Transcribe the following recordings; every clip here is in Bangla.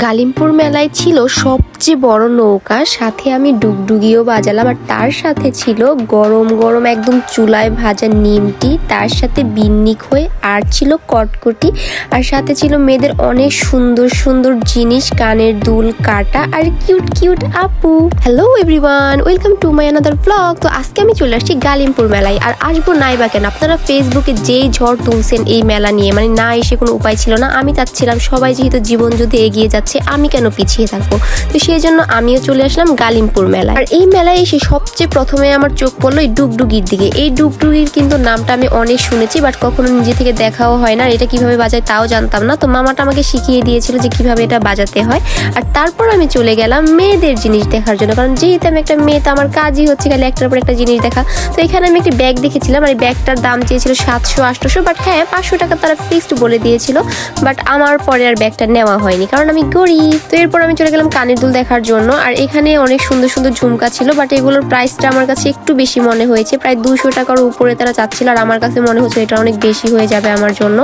গালিমপুর মেলায় ছিল সবচেয়ে বড় নৌকা, সাথে আমি ডুগডুগিও বাজালাম আর তার সাথে ছিল গরম গরম একদম চুলায় ভাজা নিমটি, তার সাথে বিন্নিক হয়ে আর ছিল কটকটি আর সাথে ছিল মেয়েদের অনেক সুন্দর সুন্দর জিনিস, কানের দুল, কাটা আর কিউট কিউট আপু। Hello everyone welcome to my another blog তো আজকে আমি চলে আসছি গালিমপুর মেলায় আর আসব নাই বা কেন? আপনারা ফেসবুকে যেই ঝড় তুলছেন এই মেলা নিয়ে মানে না এসে কোনো উপায় ছিল না, আমি চাচ্ছিলাম সবাই যেহেতু জীবন যদি এগিয়ে যাচ্ছে, আমি কেন পিছিয়ে থাকব? তো সেই জন্য আমিও চলে আসলাম গালিমপুর মেলায়। আর এই মেলায় এসে সবচেয়ে প্রথমে আমার চোখ পড়ল এই ডুগডুগির দিকে। এই ডুগডুগির কিন্তু নামটা আমি অনেক শুনেছি বাট কখনো নিজে থেকে দেখাও হয় না। এটা কীভাবে বাজায় তাও জানতাম না। তো মামাটা আমাকে শিখিয়ে দিয়েছিল যে কীভাবে এটা বাজাতে হয়। আর তারপর আমি চলে গেলাম মেয়েদের জিনিস দেখার জন্য। কারণ যেহেতু আমি একটা মেয়ে, তো আমার কাজই হচ্ছে খালি একটার পর একটা জিনিস দেখা। তো এখানে আমি একটি ব্যাগ দেখেছিলাম, আর এই ব্যাগটার দাম চেয়েছিল সাতশো আটশোশো বাট হ্যাঁ পাঁচশো টাকা তারা ফিক্সড বলে দিয়েছিল। বাট আমার পরে আর ব্যাগটা নেওয়া হয়নি। কারণ আমি গরিব। তো এরপর আমি চলে গেলাম কানের দুল দেখার জন্য। আর এখানে অনেক সুন্দর সুন্দর ঝুমকা ছিল বাট এগুলোর প্রাইসটা আমার কাছে একটু বেশি মনে হয়েছে। প্রায় দুশো টাকার উপরে তারা চাচ্ছিল, আর আমার কাছে মনে হচ্ছে এটা অনেক বেশি হয়ে যাবে আমার জন্য।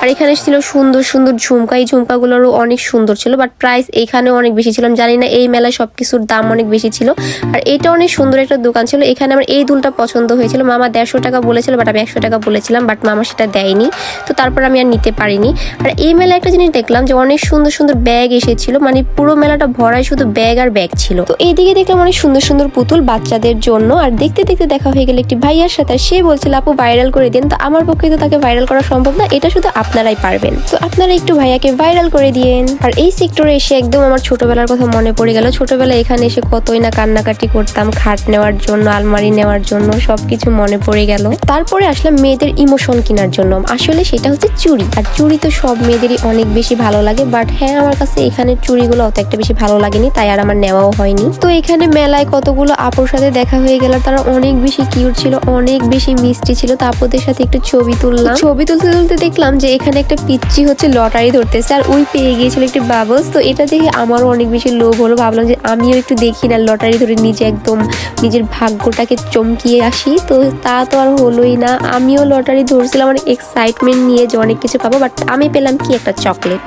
আর এখানে ছিল সুন্দর সুন্দর ঝুমকা। এই ঝুমকাগুলোরও অনেক সুন্দর ছিল বাট প্রাইস এখানেও অনেক বেশি ছিল। জানি না, এই মেলায় সব কিছুর দাম অনেক বেশি ছিল। আর এটা অনেক সুন্দর একটা দোকান ছিল। এখানে আমার এই দুলটা পছন্দ হয়েছিল। মামা দেড়শো টাকা বলেছিল বাট আমি একশো টাকা বলেছিলাম বাট মামা সেটা দেয়নি। তো তারপর আমি আর নিতে পারিনি। আর এই মেলায় একটা জিনিস দেখলাম যে অনেক সুন্দর সুন্দর ব্যাগ এসেছিল। মানে পুরো মেলাটা ভরায় শুধু ব্যাগ আর ব্যাগ ছিল। তো এইদিকে দেখলাম অনেক সুন্দর সুন্দর পুতুল বাচ্চাদের জন্য। আর দেখতে দেখতে দেখা হয়ে গেল একটি ভাইয়ার সাথে। সে বলছিল, আপু ভাইরাল করে দিন। তো আমার পক্ষে তো তাকে ভাইরাল করা সম্ভব না। এটা শুধু আপনারাই পারবেন। তো আপনারা একটু ভাইয়াকে ভাইরাল করে দিয়েন। আর এই সেক্টরে এসে একদম আমার ছোটবেলার কথা মনে পড়ে গেল। ছোটবেলায় এখানে এসে কতই না কান্নাকাটি করতাম, খাট নেওয়ার জন্য, আলমারি নেওয়ার জন্য, সবকিছু মনে পড়ে গেল। তারপরে আসলাম মেয়েদের ইমোশন কেনার জন্য। আসলে সেটা হচ্ছে চুড়ি। আর চুড়ি তো সব মেয়েদেরই অনেক বেশি ভালো লাগে। বাট হ্যাঁ আমার কাছে এখানে চুড়িগুলো অত একটা বেশি ভালো লাগেনি, তাই আর আমার নেওয়াও হয়নি। তো এখানে মেলায় কতগুলো আপুর সাথে দেখা হয়ে গেল। তারা অনেক বেশি কিউট ছিল, অনেক বেশি মিষ্টি ছিল। তা আপুদের সাথে একটু ছবি তুললাম। ছবি তুলতে তুলতে দেখলাম যে এখানে একটা পিচ্ছি হচ্ছে লটারি ধরতেছে আর ওই পেয়ে গিয়েছিল একটি বাবলস তো এটা দেখে আমারও অনেক বেশি লোভ হলো। ভাবলাম যে আমিও একটু দেখি না, লটারি ধরে নিজে একদম নিজের ভাগ্যটাকে চমকিয়ে আসি। তো তা তো আর হলোই না। আমিও লটারি ধরছিলাম অনেক এক্সাইটমেন্ট নিয়ে যে অনেক কিছু পাবো বাট আমি পেলাম কি একটা চকলেট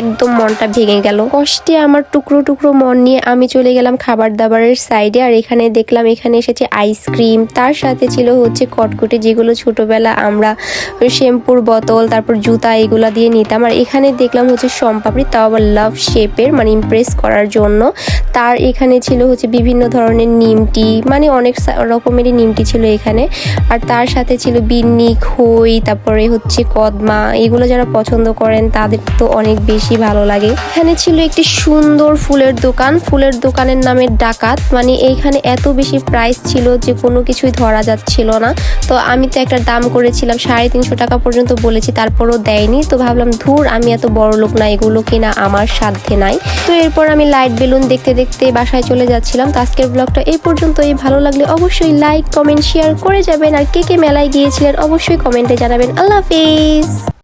একদম মনটা ভেঙে গেল। কষ্টে আমার টুকরো টুকরো মন নিয়ে আমি চলে গেলাম খাবার দাবারের সাইডে, আর এখানে দেখলাম এখানে এসেছে আইসক্রিম। তার সাথে ছিল হচ্ছে কটকটে যেগুলো ছোটবেলা আমরা শ্যাম্পুর বোতল, তারপর জুতা এগুলো দিয়ে নিতাম। আর এখানে দেখলাম হচ্ছে সম্পাপড়ি, তাও আবার লাভ শেপের মানে ইমপ্রেস করার জন্য। তার এখানে ছিল হচ্ছে বিভিন্ন ধরনের নিমটি মানে অনেক রকমেরই নিমটি ছিল এখানে। আর তার সাথে ছিল বিন্নি, খই, তারপরে হচ্ছে কদমা, এগুলো যারা পছন্দ করেন তাদের তো অনেক বেশি ভালো লাগে। এখানে ছিল একটি সুন্দর ফুলের দোকান। ফুলের দোকানের নামে ডাকাত। মানে এইখানে এত বেশি প্রাইস ছিল যে কোনো কিছুই ধরা যাচ্ছিল না। তো আমি তো একটা দাম করেছিলাম, সাড়ে তিনশো টাকা পর্যন্ত বলেছি, তারপরও দেয়নি। তো ভাবলাম, ধুর, আমি এত বড় লোক না, এগুলো কিনা আমার সাধ্যে নাই। তো এরপর আমি লাইট বেলুন দেখতে দেখতে বাসায় চলে যাচ্ছিলাম। তো আজকের ব্লগটা এই পর্যন্তই। ভালো লাগলে অবশ্যই লাইক কমেন্ট শেয়ার করে যাবেন। আর কে কে মেলায় গিয়েছিলেন, অবশ্যই কমেন্টে জানাবেন। আল্লাহ হাফিজ!